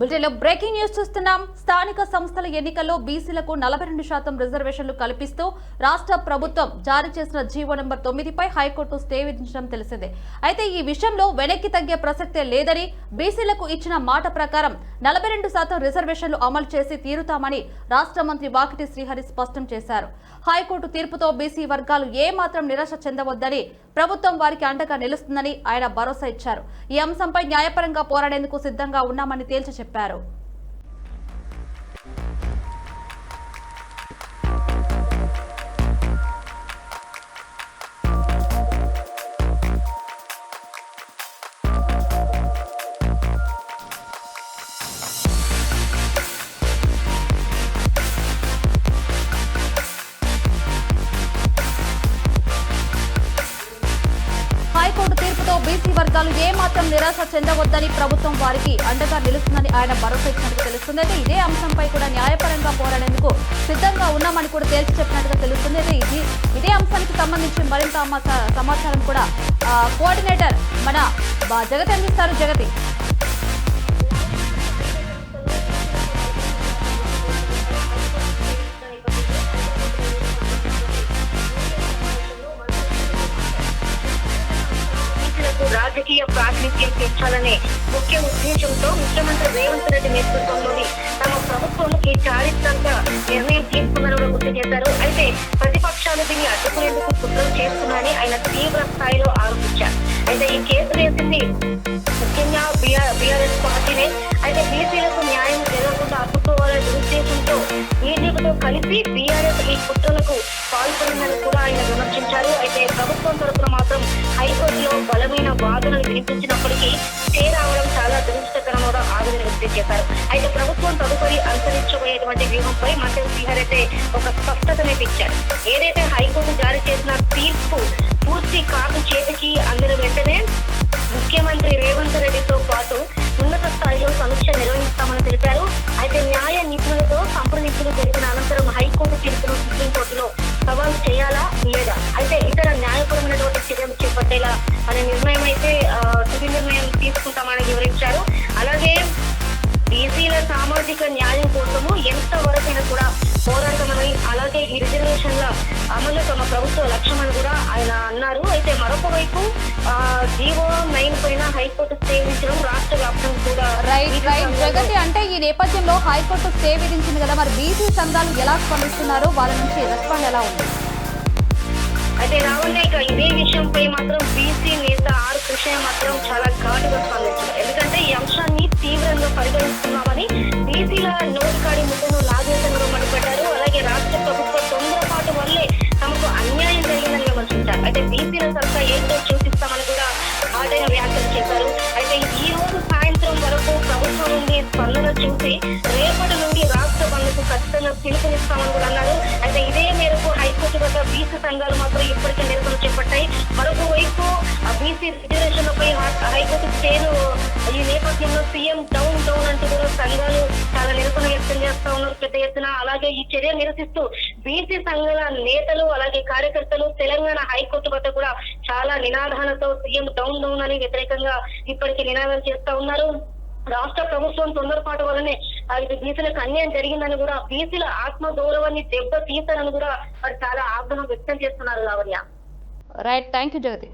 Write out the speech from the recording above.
బులెటిన్లో breaking news చూస్తున్నాం. స్థానిక సంస్థల ఎన్నికల్లో బీసీలకు నలభై రెండు శాతం రిజర్వేషన్లు కల్పిస్తూ రాష్ట్ర ప్రభుత్వం జారీ చేసిన జీవో నెంబర్ తొమ్మిదిపై హైకోర్టు స్టే విధించడం తెలిసిందే. అయితే ఈ విషయంలో వెనక్కి తగ్గే ప్రసక్తే లేదని బీసీలకు ఇచ్చిన మాట ప్రకారం నలభై రెండు శాతం రిజర్వేషన్లు అమలు చేసి తీరుతామని రాష్ట్ర మంత్రి వాకిటి శ్రీహరి స్పష్టం చేశారు. హైకోర్టు తీర్పుతో బీసీ వర్గాలు ఏమాత్రం నిరాశ చెందవద్దని ప్రభుత్వం వారికి అండగా నిలుస్తుందని ఆయన భరోసా ఇచ్చారు. ఈ అంశంపై న్యాయపరంగా పోరాడేందుకు సిద్ధంగా ఉన్నామని తేల్చి చెప్పారు. వర్గాలు ఏ మాత్రం నిరాశ చెందవద్దని ప్రభుత్వం వారికి అండగా నిలుస్తుందని ఆయన భరోసా ఇచ్చినట్టు తెలుస్తుంది. అయితే ఇదే అంశంపై కూడా న్యాయపరంగా పోరాడేందుకు సిద్ధంగా ఉన్నామని కూడా తేల్చి చెప్పినట్టుగా తెలుస్తుంది. అయితే ఇది ఇదే అంశానికి సంబంధించి మరింత సమాచారం కూడా కోఆర్డినేటర్ మన జగతి అందిస్తారు. జగతి. రాజకీయ ప్రాతినిధ్యం తీర్చాలనే ముఖ్య ఉద్దేశంతో ముఖ్యమంత్రి రేవంత్ రెడ్డి నేతృత్వంలోని తమ ప్రభుత్వం ఈ చారిత్రక నిర్ణయం తీసుకుంది కూడా గుర్తు చేశారు. అయితే ప్రతిపక్షాలు దీన్ని అడ్డుకునేందుకు కుట్రలు చేస్తున్నారని ఆయన తీవ్ర స్థాయిలో ఆరోపించారు. అయితే ఈ కేసు వేసింది ముఖ్యంగా బీఆర్ఎస్ పార్టీనే. అయితే బీసీలకు న్యాయం జరగకుండా అడ్డుకోవాలనే ఉద్దేశంతో బీజేపీతో కలిసి బీఆర్ఎస్ ఈ కుట్రలకు పాల్పడిందని కూడా ఆయన విమర్శించారు. అయితే ప్రభుత్వం తరఫున మాత్రం హైకోర్టులో బలమైన వాదనలు వినిపించినప్పటికీ స్టే రావడం చాలా దురదృష్టకరంగా ఆవేదన వ్యక్తం చేశారు. అయితే ప్రభుత్వం తదుపరి అనుసరించబోయేటువంటి వ్యూహంపై మంత్రి శ్రీహర్ అయితే ఒక స్పష్టతనైతే ఇచ్చారు ఏదైతే హైకోర్టు జారీ చేసిన తీర్పు పూర్తి కాకు చేతికి అందిన వెంటనే ముఖ్యమంత్రి రేవంత్ రెడ్డితో పాటు ఉన్నత స్థాయిలో సమీక్ష నిర్వహిస్తామని తెలిపారు. అయితే న్యాయ నిపుణులతో సంప్రదింపులు జరిపిన అనంతరం హైకోర్టు తీర్పును సుప్రీంకోర్టులో సవాల్ చేయాలా? లేదా? అయితే ఇతర న్యాయపరమైనటువంటి చర్యలు చేపట్టేలా అనే నిర్ణయం అయితే సామాజిక న్యాయం కోసము ఎంత వరకైనా కూడా పోరాటమని అలాగే ఈ రిజర్వేషన్ల అమలు తమ ప్రభుత్వ లక్ష్యమని కూడా ఆయన అన్నారు. అయితే మరొక వైపు జీవో నైన్ పైన హైకోర్టు స్టే విధించడం రాష్ట్ర వ్యాప్తంగా కూడా రైట్ రైట్ జగతి అంటే ఈ నేపథ్యంలో హైకోర్టు స్టే విధించింది కదా. మరి బీసీ సంఘాలు ఎలా స్పందిస్తున్నారు వాళ్ళ నుంచి రెస్పాండ్ ఎలా ఉంది? అయితే రావండి ఇక ఇదే విషయంపై మాత్రం బీసీ నేత ఆర్ కృష్ణ మాత్రం చాలా ఘాటుగా స్పందించారు. ఎందుకంటే ఈ అంశాన్ని తీవ్రంగా పరిగణిస్తున్నామని బీసీల నోటికాడి ముద్దను లాగేసంలో మండిపడ్డారు అలాగే రాష్ట్ర ప్రభుత్వ తొందరపాటు వల్లే తమకు అన్యాయం జరిగిందని విమర్శించారు. అయితే బీసీల సరఫరా ఏంటో చూపిస్తామని కూడా ఘాటైన వ్యాఖ్యలు చేశారు. అయితే ఈ రోజు సాయంత్రం వరకు ప్రభుత్వం నుండి స్పందన చూసి రేపటి నుండి రాష్ట్ర బంధుకు ఖచ్చితంగా పిలుపునిస్తామని కూడా అన్నారు. అయితే ఇదే మేరకు హైకోర్టు వద్ద బీసీ సంఘాలు మాత్రం ఇప్పటికే నిరసన చేపట్టాయి. మరొక వైపు BC reservation high- high court స్టేను ఈ నేపథ్యంలో సీఎం డౌన్ డౌన్ అంటూ కూడా సంఘాలు చాలా నిరసన వ్యక్తం చేస్తా ఉన్నారు. పెద్ద ఎత్తున అలాగే ఈ చర్య నిరసిస్తూ బీసీ సంఘాల నేతలు అలాగే కార్యకర్తలు తెలంగాణ హైకోర్టు వద్ద కూడా చాలా నినాదాలతో సీఎం డౌన్ డౌన్ అని వ్యతిరేకంగా ఇప్పటికే నినాదాలు చేస్తా ఉన్నారు. రాష్ట్ర ప్రభుత్వం తొందరపాటు వల్లనే ఆ, ఇది బీసీలకు అన్యాయం జరిగిందని కూడా బీసీల ఆత్మ గౌరవాన్ని దెబ్బ తీశారని కూడా వారు చాలా ఆగ్రహం వ్యక్తం చేస్తున్నారు Lavanya. Right thank you Jagathi